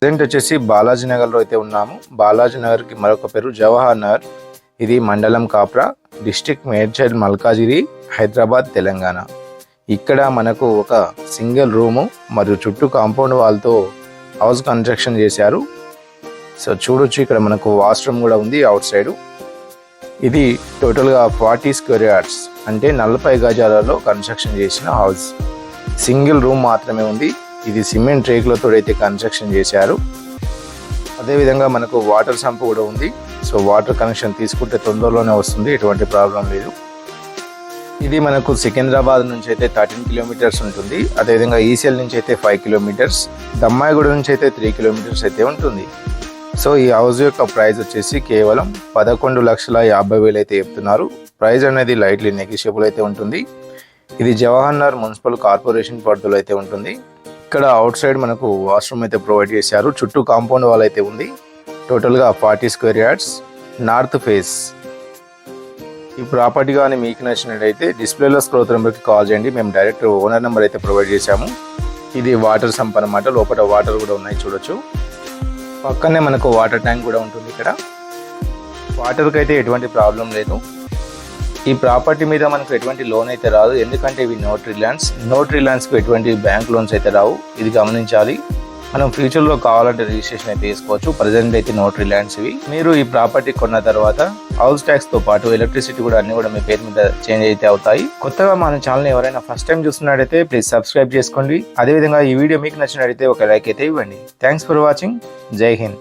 Present వచ్చేసి బాలాజీ నగర్లో అయితే ఉన్నాము. బాలాజీ నగర్కి మరొక పేరు జవహర్ నగర్. ఇది మండలం కాప్రా డిస్టిక్ మేడ్చల్ మల్కాజిరి హైదరాబాద్ తెలంగాణ. ఇక్కడ మనకు ఒక సింగిల్ రూము మరియు చుట్టూ కాంపౌండ్ వాల్తో హౌస్ కన్స్ట్రక్షన్ చేశారు. సో చూడొచ్చు ఇక్కడ మనకు వాష్రూమ్ కూడా ఉంది అవుట్ సైడ్. ఇది టోటల్గా ఫార్టీ స్క్వేర్ యార్డ్స్ అంటే నలభై గజాలలో కన్స్ట్రక్షన్ చేసిన హౌస్. సింగిల్ రూమ్ మాత్రమే ఉంది. ఇది సిమెంట్ రేకులతో అయితే కన్స్ట్రక్షన్ చేశారు. అదేవిధంగా మనకు వాటర్ సంప్ కూడా ఉంది. సో వాటర్ కనెక్షన్ తీసుకుంటే తొందరలోనే వస్తుంది. ఎటువంటి ప్రాబ్లం లేదు. ఇది మనకు సికింద్రాబాద్ నుంచి అయితే థర్టీన్ కిలోమీటర్స్ ఉంటుంది. అదేవిధంగా ఈసీఎల్ నుంచి అయితే ఫైవ్ కిలోమీటర్స్. దమ్మాయిగూడ నుంచి అయితే త్రీ కిలోమీటర్స్ అయితే ఉంటుంది. సో ఈ హౌస్ యొక్క ప్రైస్ వచ్చేసి కేవలం పదకొండు లక్షల యాభై వేలు అయితే చెప్తున్నారు. ప్రైస్ అనేది లైట్లీ నెగిషియబుల్ అయితే ఉంటుంది. ఇది జవహర్నగర్ మున్సిపల్ కార్పొరేషన్ పరిధిలో అయితే ఉంటుంది. ఇక్కడ అవుట్ సైడ్ మనకు వాష్రూమ్ అయితే ప్రొవైడ్ చేశారు. చుట్టూ కాంపౌండ్ వాల్ అయితే ఉంది. టోటల్గా forty square yards north face. ఈ ప్రాపర్టీ కానీ మీకు నచ్చినట్టయితే డిస్ప్లేలో స్క్రోత్ నెంబర్కి కాల్ చేయండి. మేము డైరెక్ట్ ఓనర్ నెంబర్ అయితే ప్రొవైడ్ చేశాము. ఇది వాటర్ సంప్ అనమాట లోపల వాటర్ కూడా ఉన్నాయి చూడొచ్చు. పక్కనే మనకు వాటర్ ట్యాంక్ కూడా ఉంటుంది ఇక్కడ. వాటర్కి అయితే ఎటువంటి ప్రాబ్లం లేదు. ఈ ప్రాపర్టీ మీద మనకు ఎటువంటి లోన్ అయితే రాదు. ఎందుకంటే ఇవి నోటరీ ల్యాండ్స్ నోటరీ ల్యాండ్స్కి ఎటువంటి బ్యాంక్ లోన్స్ అయితే రావు. ఇది గమనించాలి. మనం ఫ్యూచర్లో కావాలంటే రిజిస్ట్రేషన్ అయితే తీసుకోవచ్చు ప్రజెంట్ అయితే నోటరీ ల్యాండ్స్ ఇవి. మీరు ఈ ప్రాపర్టీ కొన్న తర్వాత హౌస్ ట్యాక్స్తో పాటు ఎలక్ట్రిసిటీ కూడా అన్ని కూడా మీ పేరు మీద చేంజ్ అయితే అవుతాయి. కొత్తగా మన ఛానల్ ఎవరైనా ఫస్ట్ టైం చూస్తున్నట్టయితే ప్లీజ్ సబ్స్క్రైబ్ చేసుకోండి. అదేవిధంగా ఈ వీడియో మీకు నచ్చినట్టయితే ఒక లైక్ అయితే ఇవ్వండి. థ్యాంక్స్ ఫర్ వాచింగ్ జై హింద్